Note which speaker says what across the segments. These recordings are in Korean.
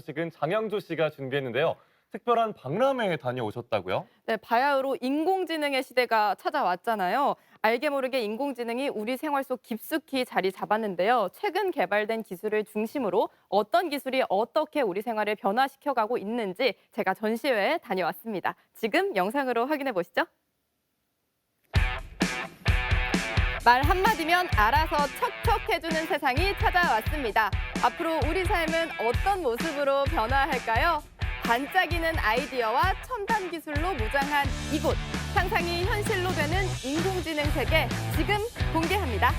Speaker 1: 소식은 장영조 씨가 준비했는데요. 특별한 박람회에 다녀오셨다고요?
Speaker 2: 네, 바야흐로 인공지능의 시대가 찾아왔잖아요. 알게 모르게 인공지능이 우리 생활 속 깊숙이 자리 잡았는데요. 최근 개발된 기술을 중심으로 어떤 기술이 어떻게 우리 생활을 변화시켜가고 있는지 제가 전시회에 다녀왔습니다. 지금 영상으로 확인해 보시죠. 말 한마디면 알아서 척척해주는 세상이 찾아왔습니다. 앞으로 우리 삶은 어떤 모습으로 변화할까요? 반짝이는 아이디어와 첨단 기술로 무장한 이곳. 상상이 현실로 되는 인공지능 세계 지금 공개합니다.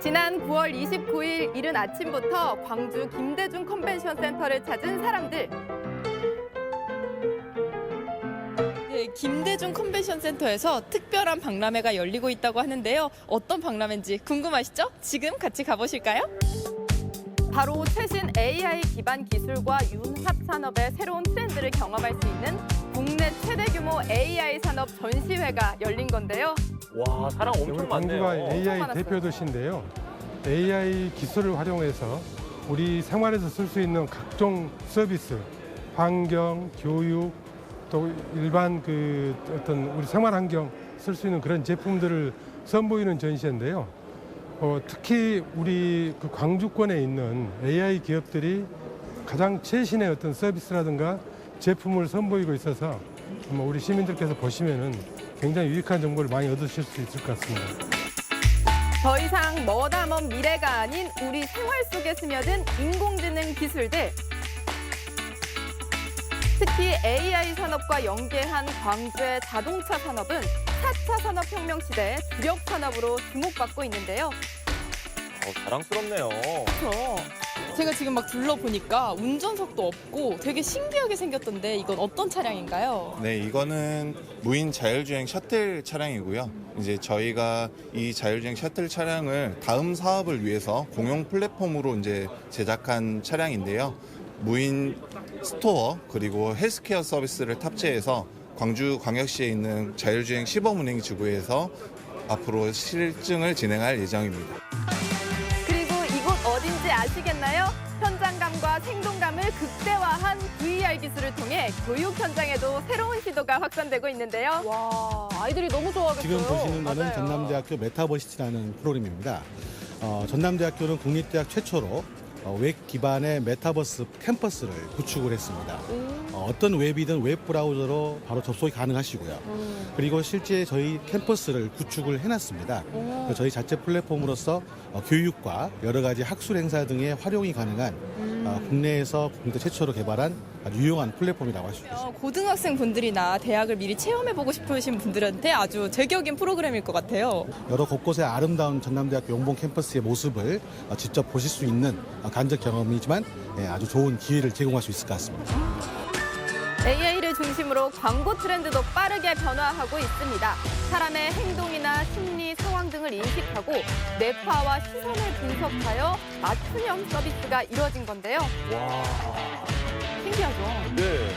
Speaker 2: 지난 9월 29일 이른 아침부터 광주 김대중 컨벤션 센터를 찾은 사람들. 김대중 컨벤션 센터에서 특별한 박람회가 열리고 있다고 하는데요. 어떤 박람회인지 궁금하시죠? 지금 같이 가보실까요? 바로 최신 AI 기반 기술과 융합 산업의 새로운 트렌드를 경험할 수 있는 국내 최대 규모 AI 산업 전시회가 열린 건데요.
Speaker 1: 와, 사람 엄청
Speaker 3: 오늘
Speaker 1: 많네요.
Speaker 3: AI
Speaker 2: 많았어요.
Speaker 3: 대표 도시인데요. AI 기술을 활용해서 우리 생활에서 쓸 수 있는 각종 서비스, 환경, 교육, 또 일반 그 어떤 우리 생활 환경 쓸 수 있는 그런 제품들을 선보이는 전시인데요. 어, 특히 우리 그 광주권에 있는 AI 기업들이 가장 최신의 어떤 서비스라든가 제품을 선보이고 있어서 아마 우리 시민들께서 보시면은 굉장히 유익한 정보를 많이 얻으실 수 있을 것 같습니다.
Speaker 2: 더 이상 머나먼 미래가 아닌 우리 생활 속에 스며든 인공지능 기술들. 특히 AI 산업과 연계한 광주의 자동차 산업은 4차 산업혁명 시대의 주력 산업으로 주목받고 있는데요.
Speaker 1: 어, 자랑스럽네요.
Speaker 2: 그렇죠. 제가 지금 막 둘러보니까 운전석도 없고 되게 신기하게 생겼던데 이건 어떤 차량인가요?
Speaker 4: 네, 이거는 무인 자율주행 셔틀 차량이고요. 이제 저희가 이 자율주행 셔틀 차량을 다음 사업을 위해서 공용 플랫폼으로 이제 제작한 차량인데요. 무인 스토어 그리고 헬스케어 서비스를 탑재해서 광주 광역시에 있는 자율주행 시범운행 지구에서 앞으로 실증을 진행할 예정입니다.
Speaker 2: 그리고 이곳 어딘지 아시겠나요? 현장감과 생동감을 극대화한 VR 기술을 통해 교육 현장에도 새로운 시도가 확산되고 있는데요. 와, 아이들이 너무 좋아하겠어요.
Speaker 5: 지금 보시는 거는
Speaker 2: 맞아요.
Speaker 5: 전남대학교 메타버시티라는 프로그램입니다. 어, 전남대학교는 국립대학 최초로 어, 웹 기반의 메타버스 캠퍼스를 구축을 했습니다. 어, 떤 웹이든 웹 브라우저로 바로 접속이 가능하시고요. 그리고 실제 저희 캠퍼스를 구축을 해놨습니다. 그래서 저희 자체 플랫폼으로서 어, 교육과 여러 가지 학술 행사 등의 활용이 가능한 어, 국내에서 국내 최초로 개발한 아주 유용한 플랫폼이라고 할 수 있습니다.
Speaker 2: 어, 고등학생 분들이나 대학을 미리 체험해보고 싶으신 분들한테 아주 제격인 프로그램일 것 같아요.
Speaker 5: 여러 곳곳의 아름다운 전남대학교 용봉 캠퍼스의 모습을 어, 직접 보실 수 있는 어, 간접 경험이지만 예, 아주 좋은 기회를 제공할 수 있을 것 같습니다.
Speaker 2: AI를 중심으로 광고 트렌드도 빠르게 변화하고 있습니다. 사람의 행동이나 심리, 상황 등을 인식하고 뇌파와 시선을 분석하여 맞춤형 서비스가 이루어진 건데요.
Speaker 1: 와,
Speaker 2: 신기하죠?
Speaker 1: 네.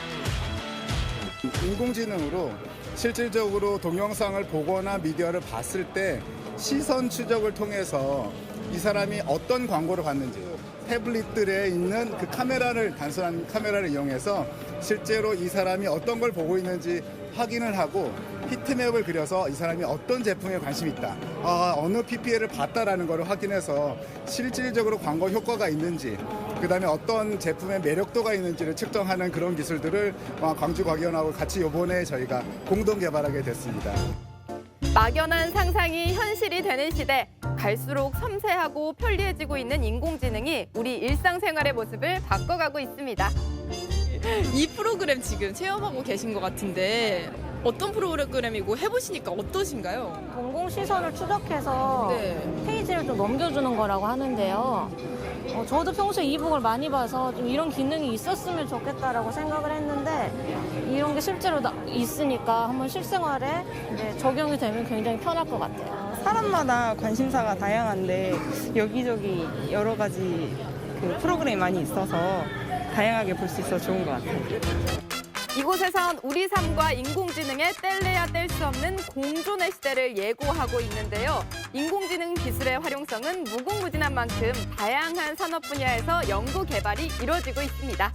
Speaker 6: 인공지능으로 실질적으로 동영상을 보거나 미디어를 봤을 때 시선 추적을 통해서 이 사람이 어떤 광고를 봤는지 태블릿들에 있는 그 카메라를 단순한 카메라를 이용해서 실제로 이 사람이 어떤 걸 보고 있는지 확인을 하고 히트맵을 그려서 이 사람이 어떤 제품에 관심이 있다. 아, 어느 PPL을 봤다라는 걸 확인해서 실질적으로 광고 효과가 있는지 그 다음에 어떤 제품의 매력도가 있는지를 측정하는 그런 기술들을 어, 광주과기원하고 같이 이번에 저희가 공동 개발하게 됐습니다.
Speaker 2: 막연한 상상이 현실이 되는 시대. 갈수록 섬세하고 편리해지고 있는 인공지능이 우리 일상생활의 모습을 바꿔가고 있습니다. 이 프로그램 지금 체험하고 계신 것 같은데 어떤 프로그램이고 해보시니까 어떠신가요?
Speaker 7: 공공 시선을 추적해서
Speaker 2: 네.
Speaker 7: 페이지를 좀 넘겨주는 거라고 하는데요. 어, 저도 평소에 이북을 많이 봐서 좀 이런 기능이 있었으면 좋겠다라고 생각을 했는데 이런 게 실제로 나- 있으니까 한번 실생활에 이제 적용이 되면 굉장히 편할 것 같아요.
Speaker 8: 사람마다 관심사가 다양한데 여기저기 여러 가지 그 프로그램이 많이 있어서 다양하게 볼 수 있어 서 좋은 것 같아요.
Speaker 2: 이곳에선 우리 삶과 인공지능의 뗄래야 뗄 수 없는 공존의 시대를 예고하고 있는데요. 인공지능 기술의 활용성은 무궁무진한 만큼 다양한 산업 분야에서 연구 개발이 이루어지고 있습니다.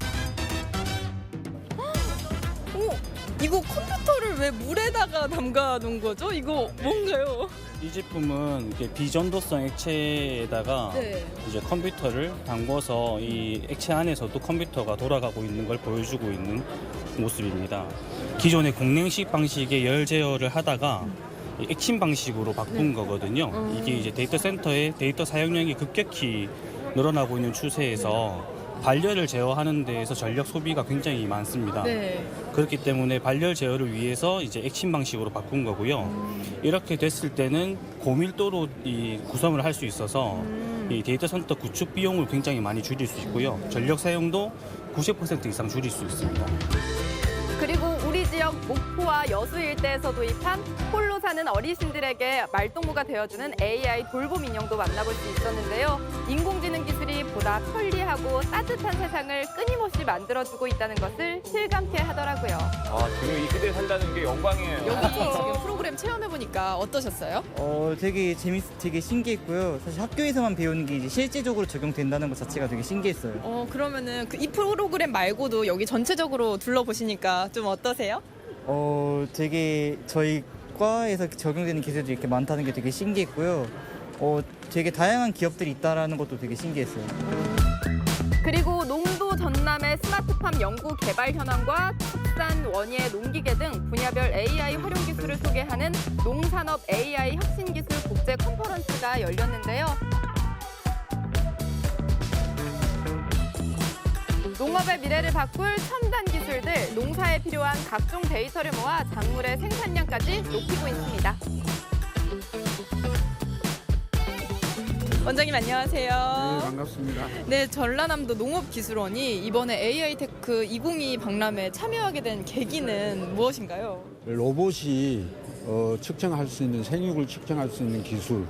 Speaker 2: 이거 컴퓨터를 왜 물에다가 담가 놓은 거죠? 이거 뭔가요?
Speaker 9: 이 제품은 이렇게 비전도성 액체에다가
Speaker 2: 네.
Speaker 9: 이제 컴퓨터를 담궈서 이 액체 안에서도 컴퓨터가 돌아가고 있는 걸 보여주고 있는 모습입니다. 기존의 공냉식 방식의 열 제어를 하다가 이 액침 방식으로 바꾼 거거든요. 이게 이제 데이터 센터의 데이터 사용량이 급격히 늘어나고 있는 추세에서 발열을 제어하는 데에서 전력 소비가 굉장히 많습니다.
Speaker 2: 네.
Speaker 9: 그렇기 때문에 발열 제어를 위해서 이제 액침 방식으로 바꾼 거고요. 이렇게 됐을 때는 고밀도로 이 구성을 할 수 있어서 이 데이터 센터 구축 비용을 굉장히 많이 줄일 수 있고요. 전력 사용도 90% 이상 줄일 수 있습니다.
Speaker 2: 지역 목포와 여수 일대에서 도입한 홀로 사는 어르신들에게 말동무가 되어주는 AI 돌봄 인형도 만나볼 수 있었는데요. 인공지능 기술이 보다 편리하고 따뜻한 세상을 끊임없이 만들어주고 있다는 것을 실감케 하더라고요.
Speaker 1: 아, 지금 이 시대에 산다는 게 영광이에요.
Speaker 2: 여기 지금 프로그램 체험해보니까 어떠셨어요?
Speaker 10: 어, 되게 재밌, 되게 신기했고요. 사실 학교에서만 배우는 게 이제 실제적으로 적용된다는 것 자체가 되게 신기했어요.
Speaker 2: 어, 그러면은 그 이 프로그램 말고도 여기 전체적으로 둘러보시니까 좀 어떠세요?
Speaker 10: 어, 되게 저희 과에서 적용되는 기술들이 이렇게 많다는 게 되게 신기했고요. 어, 되게 다양한 기업들이 있다라는 것도 되게 신기했어요.
Speaker 2: 그리고 농도 전남의 스마트팜 연구 개발 현황과 축산, 원예, 농기계 등 분야별 AI 활용 기술을 소개하는 농산업 AI 혁신 기술 국제 컨퍼런스가 열렸는데요. 농업의 미래를 바꿀 첨단 기술들, 농사에 필요한 각종 데이터를 모아 작물의 생산량까지 높이고 있습니다. 원장님 안녕하세요.
Speaker 6: 반갑습니다.
Speaker 2: 네, 전라남도 농업기술원이 이번에 AI 테크 2022 박람회에 참여하게 된 계기는 무엇인가요?
Speaker 11: 로봇이 어, 측정할 수 있는 생육을 측정할 수 있는 기술,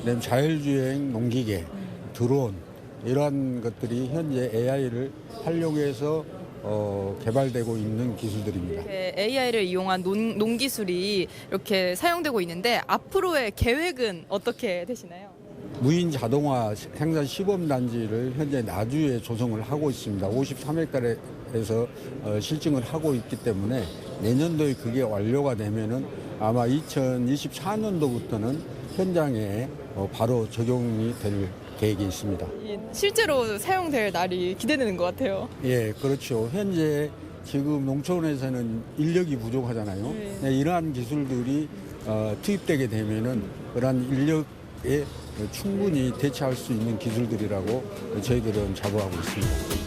Speaker 11: 그다음 자율주행 농기계, 드론 이러한 것들이 현재 AI를 활용해서 어, 개발되고 있는 기술들입니다.
Speaker 2: AI를 이용한 농, 농기술이 이렇게 사용되고 있는데 앞으로의 계획은 어떻게 되시나요?
Speaker 11: 무인 자동화 생산 시범 단지를 현재 나주에 조성을 하고 있습니다. 53헥타르에서 어, 실증을 하고 있기 때문에 내년도에 그게 완료가 되면은 아마 2024년도부터는 현장에 어, 바로 적용이 될 계획이 있습니다.
Speaker 2: 이 실제로 사용될 날이 기대되는 것 같아요.
Speaker 11: 예, 그렇죠. 현재 지금 농촌에서는 인력이 부족하잖아요.
Speaker 2: 네.
Speaker 11: 네, 이러한 기술들이 어, 투입되게 되면은 그러한 인력에 충분히 대체할 수 있는 기술들이라고 저희들은 자부하고 있습니다.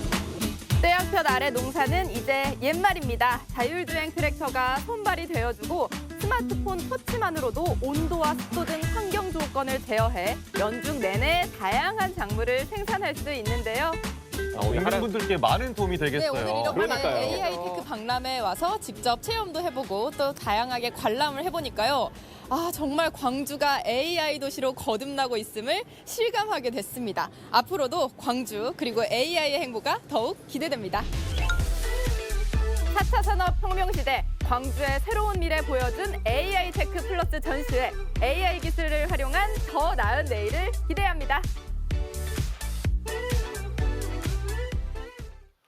Speaker 2: 떼양볕 아래 농사는 이제 옛말입니다. 자율주행 트랙터가 손발이 되어주고 스마트폰 터치만으로도 온도와 습도 등 환경 조건을 제어해 연중 내내 다양한 작물을 생산할 수 있는데요.
Speaker 1: 아, 오늘 이런 분들께 많은 도움이
Speaker 2: 네,
Speaker 1: 되겠어요.
Speaker 2: 오늘 이렇게
Speaker 1: 그러니까요.
Speaker 2: AI 테크 박람회에 와서 직접 체험도 해보고 또 다양하게 관람을 해보니까요. 아, 정말 광주가 AI 도시로 거듭나고 있음을 실감하게 됐습니다. 앞으로도 광주 그리고 AI의 행보가 더욱 기대됩니다. 4차 산업 혁명 시대 광주의 새로운 미래 보여준 AI 테크 플러스 전시회 AI 기술을 활용한 더 나은 내일을 기대합니다.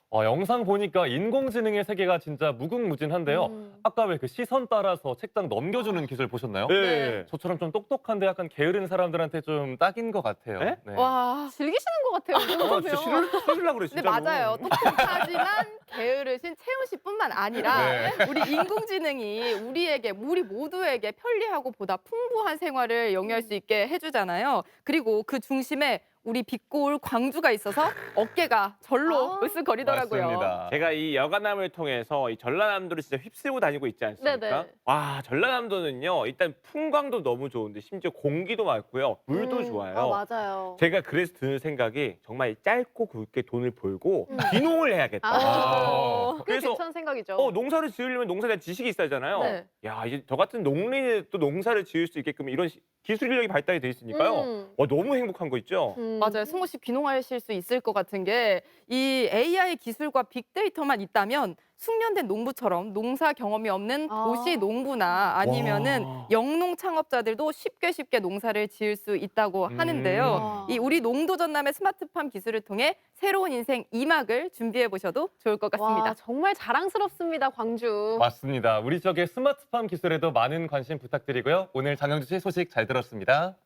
Speaker 1: 어, 영상 보니까 인공지능의 세계가 진짜 무궁무진한데요.
Speaker 2: 음.
Speaker 1: 아까 왜 그 시선 따라서 책장 넘겨주는 기술 보셨나요?
Speaker 2: 네.
Speaker 1: 저처럼 좀 똑똑한데 약간 게으른 사람들한테 좀 딱인 것 같아요.
Speaker 12: 네?
Speaker 2: 와 즐기시는 것 같아요. 이
Speaker 12: 아. 진짜 싫으려고 그래,
Speaker 2: 근데
Speaker 12: 진짜로.
Speaker 2: 맞아요. 똑똑하지만 게으르신 채훈 씨뿐만 아니라
Speaker 1: 네.
Speaker 2: 우리 인공지능이 우리에게 우리 모두에게 편리하고 보다 풍부한 생활을 영위할 수 있게 해주잖아요. 그리고 그 중심에 우리 빛고울 광주가 있어서 어깨가 절로
Speaker 8: 아.
Speaker 2: 으쓱거리더라고요.
Speaker 1: 맞습니다.
Speaker 12: 제가 이 여간함을 통해서 이 전라남도를 진짜 휩쓸고 다니고 있지 않습니까?
Speaker 2: 네네.
Speaker 12: 와 전라남도는요 일단 풍광도 너무 좋은데 심지어 공기도 맑고요 물도
Speaker 2: 음.
Speaker 12: 좋아요.
Speaker 2: 아, 맞아요.
Speaker 12: 제가 그래서 드는 생각이 정말 짧고 굵게 돈을 벌고
Speaker 2: 음.
Speaker 12: 귀농을 해야겠다.
Speaker 1: 아.
Speaker 2: 꽤
Speaker 12: 그래서
Speaker 2: 괜찮은 생각이죠.
Speaker 12: 어 농사를 지으려면 농사에 대한 지식이 있어야 하잖아요.
Speaker 2: 네.
Speaker 12: 야 이제 저 같은 농민이 또 농사를 지을 수 있게끔 이런 시- 기술 인력이 발달이 돼 있으니까요.
Speaker 2: 음.
Speaker 12: 와 너무 행복한 거 있죠.
Speaker 2: 음. 맞아요. 승호 씨 귀농하실 수 있을 것 같은 게 이 AI 기술과 빅데이터만 있다면 숙련된 농부처럼 농사 경험이 없는
Speaker 13: 아.
Speaker 2: 도시 농부나 아니면은
Speaker 12: 와.
Speaker 2: 영농 창업자들도 쉽게 쉽게 농사를 지을 수 있다고
Speaker 12: 음.
Speaker 2: 하는데요.
Speaker 13: 와.
Speaker 2: 이 우리 농도 전남의 스마트팜 기술을 통해 새로운 인생 2막을 준비해 보셔도 좋을 것 같습니다.
Speaker 13: 와, 정말 자랑스럽습니다, 광주.
Speaker 1: 맞습니다. 우리 지역의 스마트팜 기술에도 많은 관심 부탁드리고요. 오늘 장영주 씨 소식 잘 들었습니다.